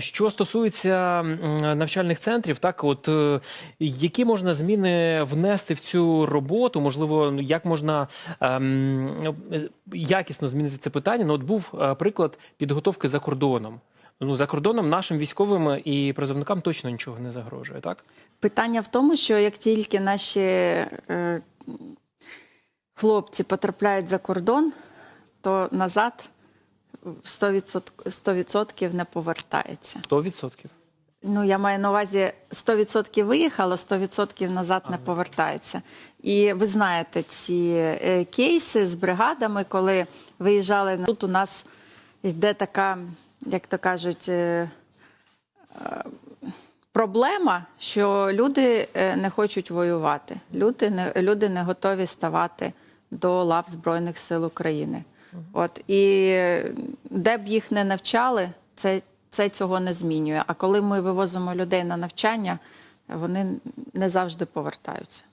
Що стосується навчальних центрів, так от е, які можна зміни внести в цю роботу? Можливо, як можна ем, якісно змінити це питання? Ну, от був е, приклад підготовки за кордоном. Ну, за кордоном нашим військовим і призовникам точно нічого не загрожує, так? Питання в тому, що як тільки наші е, хлопці потрапляють за кордон, то назад 100%, 100% не повертається. 100%. Ну, я маю на увазі 100% виїхало, 100% назад не повертається. І ви знаєте ці е, кейси з бригадами, коли виїжджали тут. У нас йде така, як то кажуть, е, е, проблема, що люди не хочуть воювати. Люди не, люди не готові ставати до лав Збройних сил України. От і де б їх не навчали, це, це цього не змінює. А коли ми вивозимо людей на навчання, вони не завжди повертаються.